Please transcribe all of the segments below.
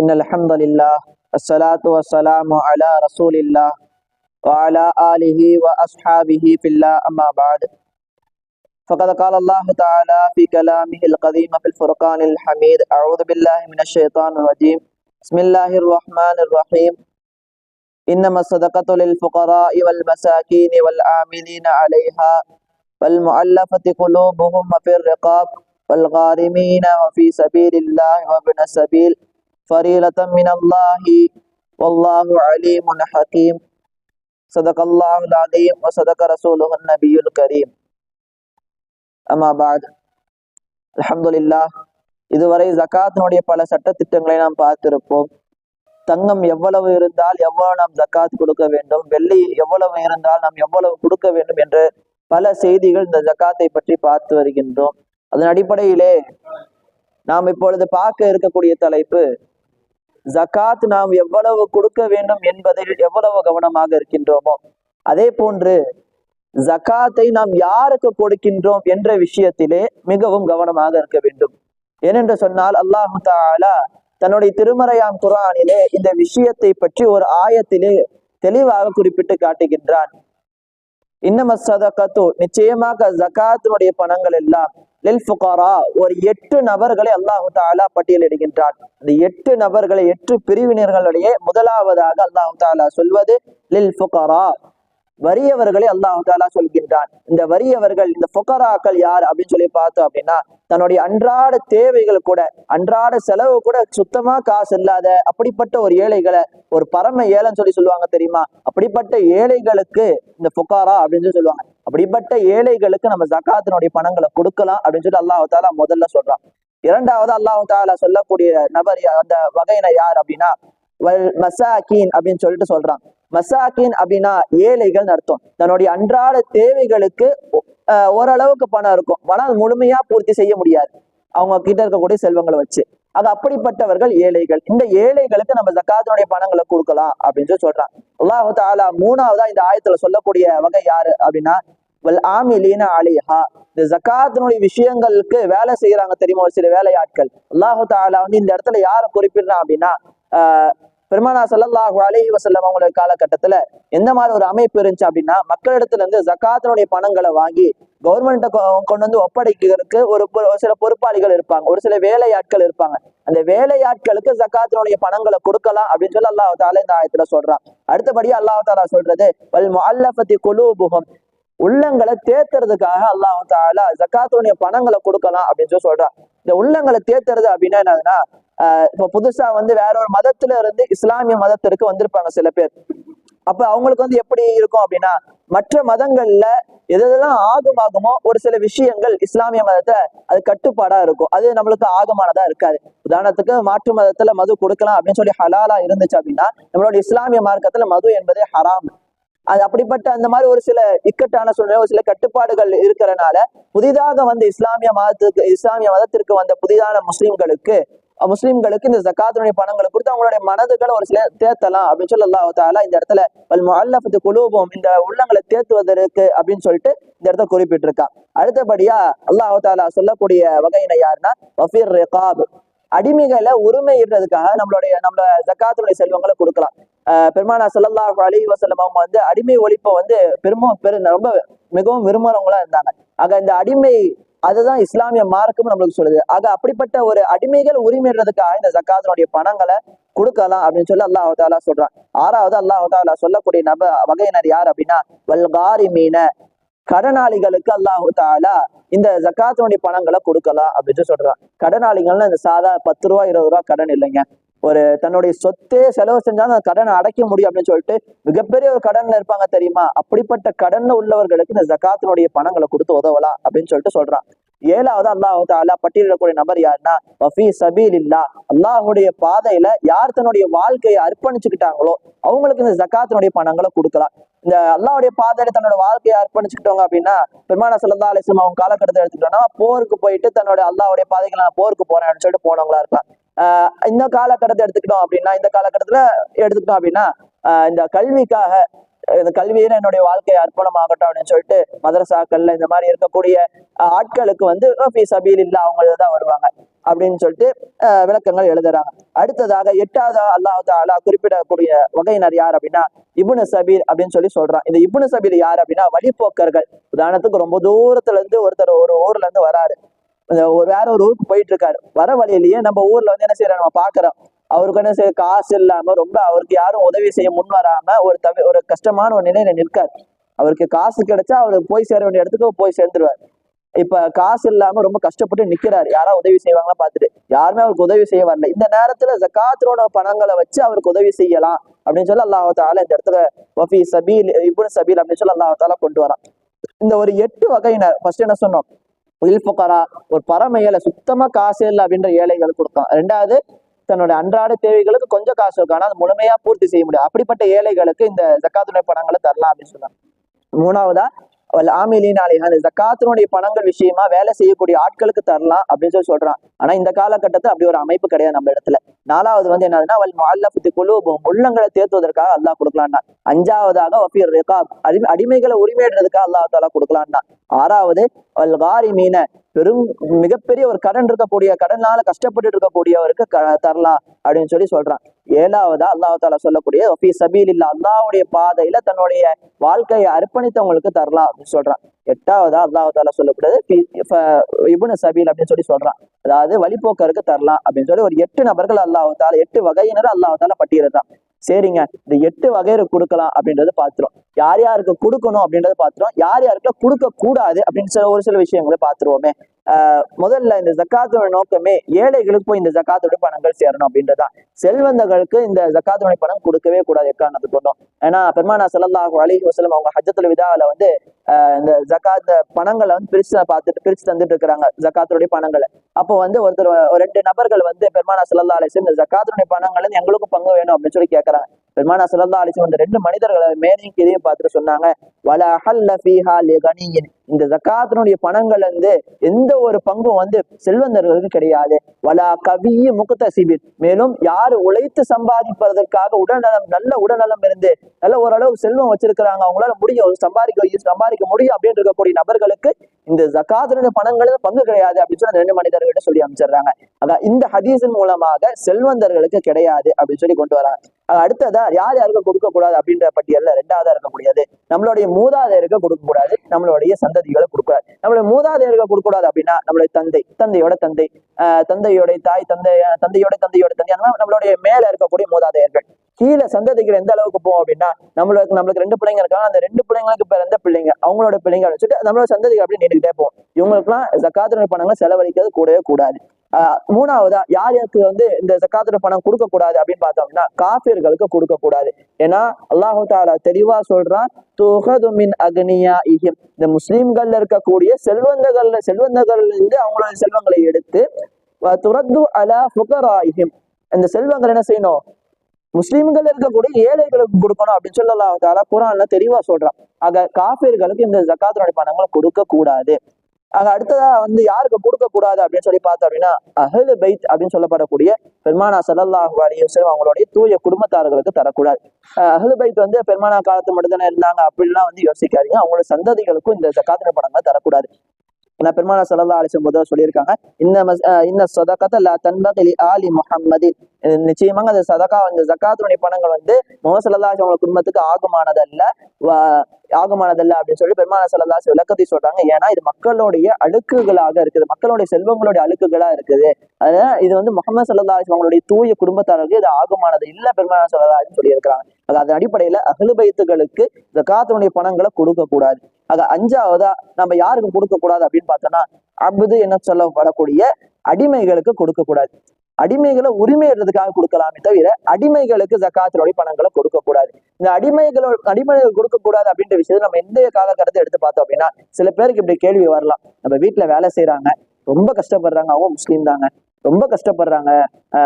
إن الحمد لله الصلاة والسلام على رسول الله وعلى آله وأصحابه في الله أما بعد. فقد قال الله تعالى في كلامه القديم في الفرقان الحميد أعوذ بالله من الشيطان الرجيم. بسم الله الرحمن الرحيم. إنما الصدقة للفقراء والمساكين والعاملين عليها والمؤلفة قلوبهم وفي الرقاب والغارمين وفي سبيل الله وابن السبيل. فريلة من الله والله عليم حكيم صدق الله العظيم وصدق رسوله النبي الكريم أما بعد الحمد لله இதுவரை ஜக்காத்தினுடைய பல சட்டத்திட்டங்களை நாம் பார்த்திருப்போம் தங்கம் எவ்வளவு இருந்தால் எவ்வளவு நாம் ஜக்காத் கொடுக்க வேண்டும் வெள்ளி எவ்வளவு இருந்தால் நாம் எவ்வளவு கொடுக்க வேண்டும் என்று பல செய்திகள் இந்த ஜக்காத்தை பற்றி பார்த்து வருகின்றோம் அதன் அடிப்படையிலே நாம் இப்பொழுது பார்க்க இருக்கக்கூடிய தலைப்பு ஜக்காத் நாம் எவ்வளவு கொடுக்க வேண்டும் என்பதில் எவ்வளவு கவனமாக இருக்கின்றோமோ அதே போன்று ஜக்காத்தை நாம் யாருக்கு கொடுக்கின்றோம் என்ற விஷயத்திலே மிகவும் கவனமாக இருக்க வேண்டும். ஏனென்று சொன்னால் அல்லாஹு தாலா தன்னுடைய திருமறையாம் குரானிலே இந்த விஷயத்தை பற்றி ஒரு ஆயத்திலே தெளிவாக குறிப்பிட்டு காட்டுகின்றான். இன்னம சதகத்து நிச்சயமாக ஜகாத்தினுடைய பணங்கள் எல்லாம் லில் புகாரா ஒரு எட்டு நபர்களை அல்லாஹு தாலா பட்டியலிடுகின்றான். இந்த எட்டு நபர்களை எட்டு பிரிவினர்களுடைய முதலாவதாக அல்லாஹு தாலா சொல்வது லில் புகாரா வறியவர்களை அல்லாஹு தாலா சொல்கின்றான். இந்த வறியவர்கள் இந்த பொக்கராக்கள் யார் அப்படின்னு சொல்லி பார்த்தோம் அப்படின்னா தன்னுடைய அன்றாட தேவைகள் கூட அன்றாட செலவு கூட சுத்தமா காசு இல்லாத அப்படிப்பட்ட ஒரு ஏழைகளை ஒரு பரம ஏழைன்னு சொல்லி சொல்லுவாங்க தெரியுமா? அப்படிப்பட்ட ஏழைகளுக்கு இந்த புகாரா அப்படின்னு சொல்லி சொல்லுவாங்க. அப்படிப்பட்ட ஏழைகளுக்கு நம்ம ஜக்காத்தினுடைய பணங்களை கொடுக்கலாம் அப்படின்னு சொல்லி அல்லாஹு தாலா முதல்ல சொல்றான். இரண்டாவது அல்லாஹு தாலா சொல்லக்கூடிய நபர் அந்த வகையினர் யார் அப்படின்னா வல் மசாக்கீன் அப்படின்னு சொல்லிட்டு சொல்றான். மசாக்கின் அப்படின்னா ஏழைகள் அர்த்தம். தன்னுடைய அன்றாட தேவைகளுக்கு ஆஹ், ஓரளவுக்கு பணம் இருக்கும். ஆனால் முழுமையா பூர்த்தி செய்ய முடியாது. அவங்க கிட்ட இருக்கக்கூடிய செல்வங்களை வச்சு. அது அப்படிப்பட்டவர்கள் ஏழைகள். இந்த ஏழைகளுக்கு நம்ம ஜக்காத்தினுடைய பணங்களை கொடுக்கலாம் அப்படின்னு சொல்லி சொல்றான் அல்லாஹு தாலா மூணாவதா இந்த ஆயத்துல சொல்லக்கூடிய வகை யாரு அப்படின்னா வல் ஆமிலீன அலிஹா. இந்த ஜக்காத்தினுடைய விஷயங்களுக்கு வேலை செய்யறாங்க தெரியுமா? ஒரு சில வேலையாட்கள். அல்லாஹு தாலா வந்து இந்த இடத்துல யாரை குறிப்பிடுறான் அப்படின்னா ஆஹ் பெருமானா ஸல்லல்லாஹு அலஹி வசல்லம் அவங்களுடைய காலகட்டத்துல எந்த மாதிரி ஒரு அமைப்பு இருந்துச்சு அப்படின்னா மக்களிடத்துல இருந்து ஜக்காத்தினுடைய பணங்களை வாங்கி கவர்மெண்ட்டை கொண்டு வந்து ஒப்படைக்கிறதுக்கு ஒரு பொ- ஒரு சில பொறுப்பாளிகள் இருப்பாங்க. ஒரு சில வேலையாட்கள் இருப்பாங்க. அந்த வேலையாட்களுக்கு ஜக்காத்தினுடைய பணங்களை கொடுக்கலாம் அப்படின்னு சொல்லி அல்லாஹ் தாலா இந்த ஆயத்துல சொல்றான். அடுத்தபடியா அல்லாஹ் தாலா சொல்றது வல் குழு புகம் உள்ளங்களை தேத்துறதுக்காக அல்லாஹ் தாலா ஜக்காத்துடைய பணங்களை கொடுக்கலாம் அப்படின்னு சொல்லி சொல்றான். இந்த உள்ளங்களை தேத்துறது அப்படின்னா என்னதுன்னா இப்போ புதுசா வந்து வேற ஒரு மதத்துல இருந்து இஸ்லாமிய மதத்திற்கு வந்திருப்பாங்க சில பேர். அப்ப அவங்களுக்கு வந்து எப்படி இருக்கும் அப்படின்னா மற்ற மதங்கள்ல எதெல்லாம் ஆகும் ஆகமாகுமோ ஒரு சில விஷயங்கள் இஸ்லாமிய மதத்துல அது கட்டுப்பாடா இருக்கும். அது நம்மளுக்கு ஆகமானதா இருக்காது. உதாரணத்துக்கு மாற்று மதத்துல மது கொடுக்கலாம் அப்படின்னு சொல்லி ஹலாலா இருந்துச்சு அப்படின்னா நம்மளோட இஸ்லாமிய மார்க்கத்துல மது என்பதே ஹராம். அது அப்படிப்பட்ட அந்த மாதிரி ஒரு சில இக்கட்டான சூழ்நிலை ஒரு சில கட்டுப்பாடுகள் இருக்கிறனால புதிதாக வந்து இஸ்லாமிய மதத்துக்கு இஸ்லாமிய மதத்திற்கு வந்த புதிதான முஸ்லிம்களுக்கு முஸ்லீம்களுக்கு இந்த ஜக்காத்தினுடைய பணங்களை கொடுத்து அவங்களுடைய மனதுகளை ஒரு சில தேத்தலாம் அப்படின்னு சொல்லி அல்லாஹ் தாலா இந்த இடத்துல வல் முஅல்லஃபத்து இந்த உள்ளங்களை தேத்துவதற்கு அப்படின்னு சொல்லிட்டு இந்த இடத்துல குறிப்பிட்டிருக்கான் அடுத்தபடியா அல்லாஹ் தாலா சொல்லக்கூடிய வகையின யாருன்னா வஃபீர் ரெகாப். அடிமைகளை உரிமையிடுறதுக்காக நம்மளுடைய நம்ம ஜக்காத்துடைய செல்வங்களை கொடுக்கலாம். பெருமானா சல்லாஹ் அலி வசலம் அவங்க வந்து அடிமை ஒழிப்பை வந்து பெரும பெரு ரொம்ப மிகவும் விரும்புறவங்களா இருந்தாங்க. ஆக இந்த அடிமை அதுதான் இஸ்லாமிய மார்க்கம் நம்மளுக்கு சொல்லுது. ஆக அப்படிப்பட்ட ஒரு அடிமைகள் உரிமைன்றதுக்காக இந்த ஜக்காத்தினுடைய பணங்களை கொடுக்கலாம் அப்படின்னு சொல்லி அல்லாஹ் தாலா சொல்றான். ஆறாவது அல்லாஹ் தாலா சொல்லக்கூடிய நப வகையினர் யார் அப்படின்னா வல்காரி மீன கடனாளிகளுக்கு அல்லாஹு தாலா இந்த ஜக்காத்தினுடைய பணங்களை கொடுக்கலாம் அப்படின்னு சொல்றான். கடனாளிகள்னா இந்த சாதா பத்து ரூபா இருபது ரூபா கடன் இல்லைங்க. ஒரு தன்னுடைய சொத்தே செலவு செஞ்சாலும் அந்த கடனை அடைக்க முடியும் அப்படின்னு சொல்லிட்டு மிகப்பெரிய ஒரு கடன்ல இருப்பாங்க தெரியுமா? அப்படிப்பட்ட கடன்ல உள்ளவர்களுக்கு இந்த ஜக்காத்தினுடைய பணங்களை கொடுத்து உதவலாம் அப்படின்னு சொல்லிட்டு சொல்றான். ஏழாவது அல்லாஹ் தாலா பட்டியலிடக்கூடிய நபர் யாருன்னா வஃபி சபீல் இல்லா அல்லாஹுடைய பாதையில யார் தன்னுடைய வாழ்க்கையை அர்ப்பணிச்சுக்கிட்டாங்களோ அவங்களுக்கு இந்த ஜக்காத்தினுடைய பணங்களை கொடுக்கலாம். இந்த அல்லாவுடைய பாதையில தன்னோட வாழ்க்கையை அர்ப்பணிச்சுக்கிட்டவங்க அப்படின்னா பெருமான சல்லா அலிஸ்லாம் அவங்க காலகட்டத்தை எடுத்துக்கிட்டோம்னா போருக்கு போயிட்டு தன்னோட அல்லாவுடைய பாதைகளை நான் போருக்கு போறேன் அப்படின்னு சொல்லிட்டு போனவங்களா இருக்கலாம். இந்த காலகட்டத்தை எடுத்துக்கிட்டோம் அப்படின்னா இந்த காலகட்டத்துல எடுத்துக்கிட்டோம் அப்படின்னா இந்த கல்விக்காக இந்த கல்வியில என்னுடைய வாழ்க்கை அர்ப்பணமாகட்டும் அப்படின்னு சொல்லிட்டு மதரசாக்கள்ல இந்த மாதிரி இருக்கக்கூடிய ஆட்களுக்கு வந்து ஃபீ சபீல் இல்ல அவங்க தான் வருவாங்க. அப்படின்னு சொல்லிட்டு விளக்கங்கள் எழுதுறாங்க. அடுத்ததாக எட்டாவது அல்லாஹ் தாலா குறிப்பிடக்கூடிய வகையினர் யார் அப்படின்னா இப்னு சபீர் அப்படின்னு சொல்லி சொல்றான். இந்த இபுனு சபீர் யார் அப்படின்னா வழிப்போக்கர்கள். உதாரணத்துக்கு ரொம்ப தூரத்துல இருந்து ஒருத்தர் ஒரு ஊர்ல இருந்து வராரு. ஒரு வேற ஒரு ஊருக்கு போயிட்டு இருக்காரு வர வழியிலேயே நம்ம ஊர்ல வந்து என்ன செய்யறோம் நம்ம பாக்குறோம். அவருக்கு என்ன செய்ய காசு இல்லாம ரொம்ப அவருக்கு யாரும் உதவி செய்ய முன் வராம ஒரு தவி ஒரு கஷ்டமான ஒரு நிலையில நிற்காரு. அவருக்கு காசு கிடைச்சா அவருக்கு போய் சேர வேண்டிய இடத்துக்கு போய் சேர்ந்துருவார். இப்ப காசு இல்லாம ரொம்ப கஷ்டப்பட்டு நிக்கிறாரு. யாரா உதவி செய்வாங்களா பார்த்துட்டு. யாருமே அவருக்கு உதவி செய்ய வரல. இந்த நேரத்துல ஜக்காத்தோட பணங்களை வச்சு அவருக்கு உதவி செய்யலாம் அப்படின்னு சொல்லி அல்லாஹால இந்த இடத்துல வஃபி சபீல் இப்னு சபீல் அப்படின்னு சொல்லி அல்லாஹால கொண்டு வரான். இந்த ஒரு எட்டு வகையினர். ஃபர்ஸ்ட் என்ன சொன்னோம்? உயில் புகரா ஒரு பரம ஏழை சுத்தமா காசு இல்லை அப்படின்ற ஏழைகளுக்கு கொடுத்தான். ரெண்டாவது தன்னோட அன்றாட தேவைகளுக்கு கொஞ்சம் காசு இருக்கும் ஆனால் அது முழுமையா பூர்த்தி செய்ய முடியும் அப்படிப்பட்ட ஏழைகளுக்கு இந்த ஜக்காத்துடைய பணங்களை தரலாம் அப்படின்னு சொன்னாங்க. மூணாவதா ஆமிலினாலே அந்த ஜக்காத்தினுடைய பணங்கள் விஷயமா வேலை செய்யக்கூடிய ஆட்களுக்கு தரலாம் அப்படின்னு சொல்லி சொல்றான். ஆனா இந்த காலகட்டத்தில் அப்படி ஒரு அமைப்பு கிடையாது நம்ம இடத்துல. நாலாவது வந்து என்னதுன்னா வல் முஅல்லஃபத்தி குலூபும் உள்ளங்களை தேர்த்துவதற்காக அல்லாஹ் கொடுக்கலான்னா. அஞ்சாவதாக வஃபீர் ரிகாப் அடிமைகளை உரிமையிடுறதுக்காக அல்லாஹ் தாலா கொடுக்கலான்னா. ஆறாவது வல் காரிமீன பெரும் மிகப்பெரிய ஒரு கடன் இருக்கக்கூடிய கடனால கஷ்டப்பட்டு இருக்கக்கூடியவருக்கு க- தரலாம் அப்படின்னு சொல்லி சொல்றான். ஏழாவதா அல்லாஹ் தாலா சொல்லக்கூடிய வஃபி சபீல் இல்ல அல்லாவுடைய பாதையில தன்னுடைய வாழ்க்கையை அர்ப்பணித்தவங்களுக்கு தரலாம் அப்படின்னு சொல்றான். எட்டாவதா அல்லாஹ் சொல்லக்கூடாது இபுன சபீல் அப்படின்னு சொல்லி சொல்றான். அதாவது வழிபோக்கருக்கு தரலாம் அப்படின்னு சொல்லி ஒரு எட்டு நபர்கள் அல்லாஹ் எட்டு வகையினர் அல்லாஹ் தாலா பட்டியலிடுறான். சரிங்க இந்த எட்டு வகையில கொடுக்கலாம் அப்படின்றத பாத்துரும். யார் யாருக்கு கொடுக்கணும் அப்படின்றத பாத்துரும். யார் யாருக்கு கொடுக்க கூடாது அப்படின்னு சில ஒரு சில விஷயங்களை பாத்துருவோமே. முதல்ல இந்த ஜக்காத்தோட நோக்கமே ஏழைகளுக்கு போய் இந்த ஜக்காத்தோட பணங்கள் சேரணும் அப்படின்றதுதான். செல்வந்தர்களுக்கு இந்த ஜக்காத்தோட பணம் கொடுக்கவே கூடாது எக்காரணத்துக்கு ஒன்றும் ஏன்னா பெருமானா செல்லல்லாஹு அலி வசலம் அவங்க ஹஜத்துல விதால வந்து இந்த ஜக்காத் பணங்களை வந்து பிரிச்சு பார்த்துட்டு பிரிச்சு தந்துட்டு இருக்கிறாங்க ஜக்காத்துடைய பணங்களை. அப்போ வந்து ஒருத்தர் ஒரு ரெண்டு நபர்கள் வந்து பெருமானா ஸல்லல்லாஹு அலைஹி இந்த ஜக்காத்துடைய பணங்கள் எங்களுக்கும் பங்கு வேணும் அப்படின்னு சொல்லி கேட்கறாங்க. பெருமானா ஸல்லல்லாஹு அலைஹி வந்து அந்த ரெண்டு மனிதர்களை மேலையும் கீழையும் பார்த்துட்டு சொன்னாங்க வல அஹல்ல ஃபீஹா லிகனியின் இந்த ஜக்காத்தினுடைய பணங்கள் வந்து எந்த ஒரு பங்கும் வந்து செல்வந்தர்களுக்கு கிடையாது. வலா கவிய முகத்தசிபின் மேலும் யார் உழைத்து சம்பாதிப்பதற்காக உடல்நலம் நல்ல உடல்நலம் இருந்து நல்ல ஓரளவு செல்வம் வச்சிருக்கிறாங்க அவங்களால முடியும் சம்பாதிக்க சம்பாதிக்க முடியும் அப்படின்னு இருக்கக்கூடிய நபர்களுக்கு இந்த ஜக்காத்தினுடைய பணங்கள் பங்கு கிடையாது அப்படின்னு சொல்லி ரெண்டு மனிதர்கிட்ட சொல்லி அமைச்சிடுறாங்க அதான் இந்த ஹதீஸின் மூலமாக செல்வந்தர்களுக்கு கிடையாது அப்படின்னு சொல்லி கொண்டு வராங்க. அடுத்ததா யார் யாருக்கு கொடுக்க கூடாது அப்படின்ற பட்டியல்ல ரெண்டாவதா இருக்கக்கூடியது. நம்மளுடைய மூதாதையருக்கு கொடுக்க கூடாது நம்மளுடைய சந்ததிகளை கொடுக்கூடாது நம்மளுடைய மூதாதையருக்கு கொடுக்க கூடாது அப்படின்னா நம்மளுடைய தந்தை தந்தையோட தந்தை தந்தையோட தாய் தந்தை தந்தையோட தந்தையோட தந்தை நம்மளுடைய மேல இருக்கக்கூடிய மூதாதையர்கள். கீழே சந்ததிகள் எந்த அளவுக்கு போகும் அப்படின்னா நம்மளுக்கு நம்மளுக்கு ரெண்டு பிள்ளைங்க இருக்காங்க. அந்த ரெண்டு பிள்ளைங்களுக்கு பிறந்த பிள்ளைங்க அவங்களோட பிள்ளைங்க வச்சுட்டு நம்மளோட சந்ததிகள் அப்படின்னு நின்றுட்டே போவோம். இவங்களுக்குலாம் ஜக்காத்திர பணங்களை செலவழிக்கிறது கூடவே கூடாது. மூணாவதா யார் யாருக்கு வந்து இந்த ஜக்காத்துல பணம் கொடுக்க கூடாது அப்படின்னு பார்த்தோம் அப்படின்னா காபிர்களுக்கு கொடுக்க கூடாது ஏன்னா அல்லாஹு தாலா தெளிவா சொல்றான் துகதுமின் அக்னியா இஹிம் இந்த முஸ்லீம்கள்ல இருக்கக்கூடிய செல்வந்தகள்ல செல்வந்தகள்ல இருந்து அவங்களோட செல்வங்களை எடுத்து துரத்து அலா ஃபுகராயிஹிம். இந்த செல்வங்கள் என்ன செய்யணும்? முஸ்லீம்கள் இருக்கக்கூடிய ஏழைகளுக்கு கொடுக்கணும் அப்படின்னு சொல்லலாம். தாரா குரான்ல தெளிவா சொல்றான். ஆக காபிர்களுக்கு இந்த ஜக்காத்தினுடைய பணங்களை கொடுக்க கூடாது ஆக அடுத்ததா வந்து யாருக்கு கொடுக்க கூடாது அப்படின்னு சொல்லி பார்த்தோம் அப்படின்னா அஹில் பைத் அப்படின்னு சொல்லப்படக்கூடிய பெருமானா ஸல்லல்லாஹு அலைஹி அவங்களுடைய தூய குடும்பத்தார்களுக்கு தரக்கூடாது. அஹில் பைத் வந்து பெருமானா காலத்து மட்டும் தானே இருந்தாங்க அப்படின்லாம் வந்து யோசிக்காதீங்க. அவங்களோட சந்ததிகளுக்கும் இந்த ஜக்காத்தின பணங்களை தரக்கூடாது. ஏன்னா பெருமானா சல்லா அலிசம் போது முதல்ல சொல்லியிருக்காங்க. இந்த மஸ்- அஹ் இன்ன லா ஆலி முஹம்மதி. நிச்சயமாக அந்த சதகா அந்த ஜக்காத்துடைய பணங்கள் வந்து முகமது ஸல்லல்லாஹு அலைஹி குடும்பத்துக்கு ஆகுமானதல்ல. வ- ஆகுமானதல்ல அப்படின்னு சொல்லி பெருமான ஸல்லல்லாஹு விளக்கத்தை சொல்றாங்க. ஏன்னா இது மக்களுடைய அழுக்குகளாக இருக்குது. மக்களுடைய செல்வங்களுடைய அழுக்குகளா இருக்குது. அதனால இது வந்து முகமது ஸல்லல்லாஹு அவங்களுடைய தூய குடும்பத்தாருக்கு இது ஆகுமானது இல்ல பெருமான ஸல்லல்லாஹு சொல்லியிருக்கிறாங்க. அதன் அடிப்படையில அகலுபயத்துகளுக்கு ஜக்காத்துடைய பணங்களை கொடுக்க கூடாது ஆக அஞ்சாவதா நம்ம யாருக்கும் கொடுக்க கூடாது அப்படின்னு பார்த்தோம்னா அபுது என்ன சொல்லப்படக்கூடிய அடிமைகளுக்கு கொடுக்க கூடாது அடிமைகளை உரிமையிடுறதுக்காக கொடுக்கலாமே தவிர அடிமைகளுக்கு ஜக்காத்தினுடைய பணங்களை கொடுக்க கூடாது இந்த அடிமைகளோ அடிமைகள் கொடுக்க கூடாது அப்படின்ற விஷயத்தை நம்ம எந்த காலகட்டத்தை எடுத்து பார்த்தோம் அப்படின்னா சில பேருக்கு இப்படி கேள்வி வரலாம். நம்ம வீட்டுல வேலை செய்யறாங்க ரொம்ப கஷ்டப்படுறாங்க அவங்க முஸ்லீம் தாங்க. ரொம்ப கஷ்டப்படுறாங்க.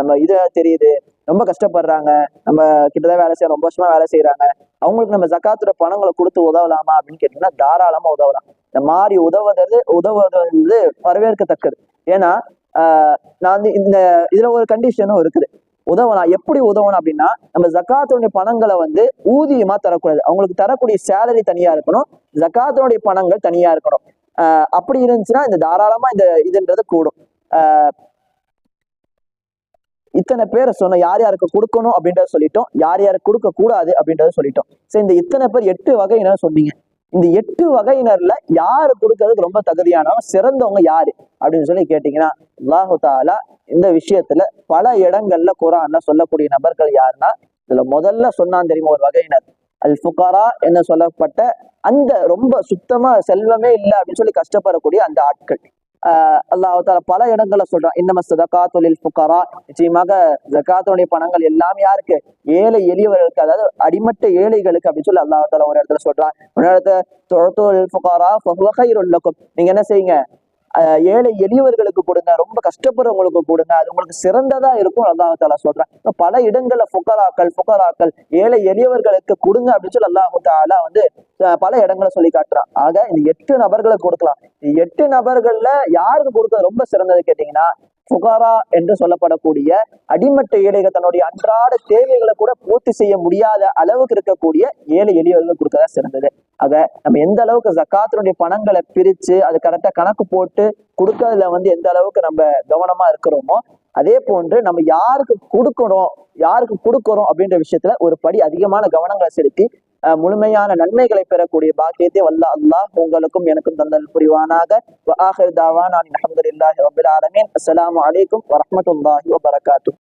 நம்ம இது தெரியுது ரொம்ப கஷ்டப்படுறாங்க. நம்ம கிட்டதான் வேலை செய்ய ரொம்ப வருஷமா வேலை செய்யறாங்க அவங்களுக்கு நம்ம ஜக்காத்துல பணங்களை கொடுத்து உதவலாமா அப்படின்னு கேட்டீங்கன்னா தாராளமா உதவலாம். இந்த மாதிரி உதவுறது உதவுவது வந்து வரவேற்கத்தக்கது. ஏன்னா ஆஹ் நான் வந்து இந்த இதுல ஒரு கண்டிஷனும் இருக்குது. உதவலாம். எப்படி உதவணும் அப்படின்னா நம்ம ஜக்காத்துடைய பணங்களை வந்து ஊதியமா தரக்கூடாது. அவங்களுக்கு தரக்கூடிய சேலரி தனியா இருக்கணும். ஜக்காத்தினுடைய பணங்கள் தனியா இருக்கணும். அப்படி இருந்துச்சுன்னா இந்த தாராளமா இந்த இதுன்றது கூடும். ஆஹ் இத்தனை பேரை சொன்ன யார் யாருக்கு கொடுக்கணும் அப்படின்றத சொல்லிட்டோம். யார் யாருக்கு கொடுக்க கூடாது அப்படின்றத சொல்லிட்டோம். சரி இந்த இத்தனை பேர் எட்டு வகையினர் சொன்னீங்க. இந்த எட்டு வகையினர்ல யாரு கொடுக்கறதுக்கு ரொம்ப தகுதியானவங்க சிறந்தவங்க யாரு? அப்படின்னு சொல்லி கேட்டீங்கன்னா அல்லாஹு தாலா இந்த விஷயத்துல பல இடங்கள்ல குரான்ல சொல்லக்கூடிய நபர்கள் யாருன்னா இதுல முதல்ல சொன்னான் தெரியுமா ஒரு வகையினர்? அல் ஃபுகாரா என்ன சொல்லப்பட்ட அந்த ரொம்ப சுத்தமா செல்வமே இல்லை அப்படின்னு சொல்லி கஷ்டப்படக்கூடிய அந்த ஆட்கள். அல்லாஹ் தாலா பல இடங்களை சொல்றான். இன்னம தொழில் புக்காரா நிச்சயமாக ஜகாத்துடைய பணங்கள் எல்லாம் யாருக்கு? ஏழை எளியவர்களுக்கு அதாவது அடிமட்ட ஏழைகளுக்கு அப்படின்னு சொல்லி அல்லாஹ் ஒரு இடத்துல சொல்றான். ஒரு இடத்துல தொழில் புகாரா ஃபஹுவ நீங்க என்ன செய்யுங்க? ஆஹ் ஏழை எளியவர்களுக்கு கொடுங்க ரொம்ப கஷ்டப்படுறவங்களுக்கு கொடுங்க அது உங்களுக்கு சிறந்ததா இருக்கும் அல்லாஹ் தாலா சொல்றான். பல இடங்கள்ல புகராக்கள் புகராக்கள் ஏழை எளியவர்களுக்கு கொடுங்க அப்படின்னு சொல்லி அல்லாஹு தாலா வந்து பல இடங்களை சொல்லி காட்டுறான். ஆக இந்த எட்டு நபர்களை கொடுக்கலாம். எட்டு நபர்கள்ல யாருக்கு கொடுக்கறது ரொம்ப சிறந்தது கேட்டீங்கன்னா புகாரா என்று சொல்லப்படக்கூடிய அடிமட்ட ஏழைகள் தன்னுடைய அன்றாட தேவைகளை கூட பூர்த்தி செய்ய முடியாத அளவுக்கு இருக்கக்கூடிய ஏழை எளியவர்கள் கொடுக்கறதா சிறந்தது. ஆக நம்ம எந்த அளவுக்கு ஜக்காத்தினுடைய பணங்களை பிரிச்சு அது கரெக்டா கணக்கு போட்டு கொடுக்கறதுல வந்து எந்த அளவுக்கு நம்ம கவனமா இருக்கிறோமோ அதே போன்று நம்ம யாருக்கு கொடுக்கணும் யாருக்கு கொடுக்கறோம் அப்படின்ற விஷயத்துல ஒரு படி அதிகமான கவனங்களை செலுத்தி முழுமையான நன்மைகளை பெறக்கூடிய பாக்கியத்தை வல்ல அல்லாஹ் உங்களுக்கும் எனக்கும் தந்தல் புரிவானாக. ஆஹிர் தாவான் அலமதுல்லாஹி ரபில் அஸ்லாம் வலைக்கும் வரமத்துல்லாஹி வபரகாத்து